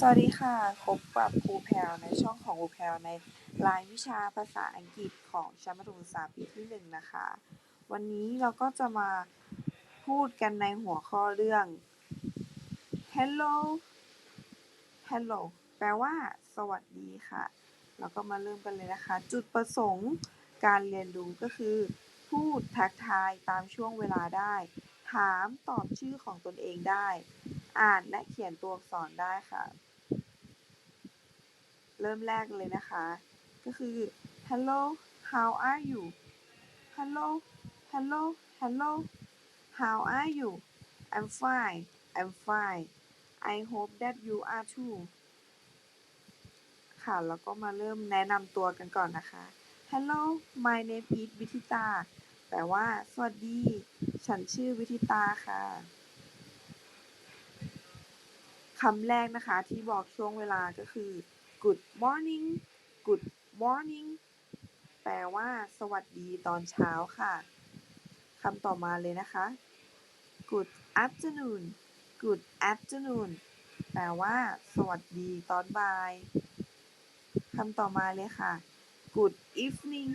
สวัสดีค่ะ พบกับครูแพรในช่องของครูแพรในรายวิชาภาษาอังกฤษของชั้นประถมศึกษาปีที่หนึ่งนะคะ วันนี้เราก็จะมาพูดกันในหัวข้อเรื่อง hello hello แปลว่า สวัสดีค่ะ เราก็มาเริ่มกันเลยนะคะ จุดประสงค์การเรียนรู้ก็คือ พูดทักทายตามช่วงเวลาได้ ถามตอบชื่อของตนเองได้ อ่านและเขียนตัวอักษรได้ค่ะ เริ่มแรกเลยนะคะ ก็คือ hello how are you hello hello hello how are you I'm fine I'm fine I hope that you are too ค่ะ แล้วก็มาเริ่มแนะนำตัวกันก่อนนะคะ Hello my name is วิธิตา แปลว่า สวัสดี ฉันชื่อวิธิตาค่ะ คำแรกนะคะที่บอกช่วงเวลาก็คือ good morning good morning แปลว่าสวัสดีตอนเช้าค่ะคำต่อมาเลยนะคะ good afternoon good afternoon แปลว่า สวัสดีตอนบ่ายคำต่อมาเลยค่ะ good evening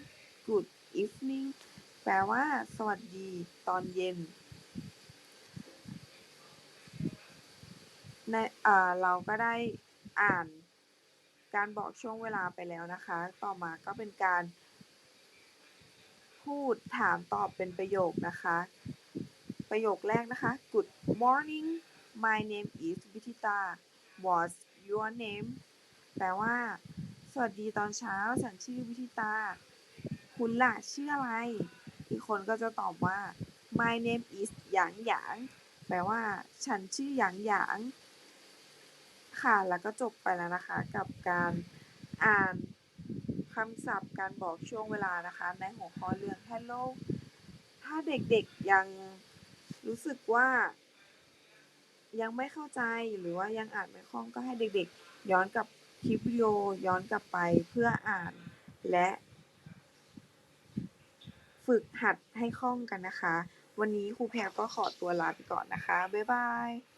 good evening แปลว่า สวัสดีตอนเย็น ในอ่าเราก็ได้อ่านการบอกช่วงเวลาไปแล้วนะคะ ต่อมาก็เป็นการ พูดถามตอบเป็นประโยคนะคะ ประโยคแรกนะคะ Good morning my name is วิธิตา What's your name แปลว่า สวัสดีตอนเช้า ฉันชื่อวิธิตา คุณล่ะชื่ออะไร อีกคนก็จะตอบว่า my name is หยางหยาง แปลว่า ฉันชื่อหยางหยาง ค่ะ แล้วก็จบไปแล้วนะคะกับการอ่านคำศัพท์การบอกช่วงเวลานะคะ ในหัวข้อเรื่อง hello ถ้าเด็กๆยังรู้สึกว่า ยังไม่เข้าใจหรือว่ายังอ่านไม่คล่องก็ให้เด็กๆ ย้อนกลับคลิปวิดีโอย้อนกลับไปเพื่ออ่านและ ฝึกหัดให้คล่องกันนะคะ วันนี้ครูแพรก็ขอตัวลาไปก่อนนะคะ บ๊ายบาย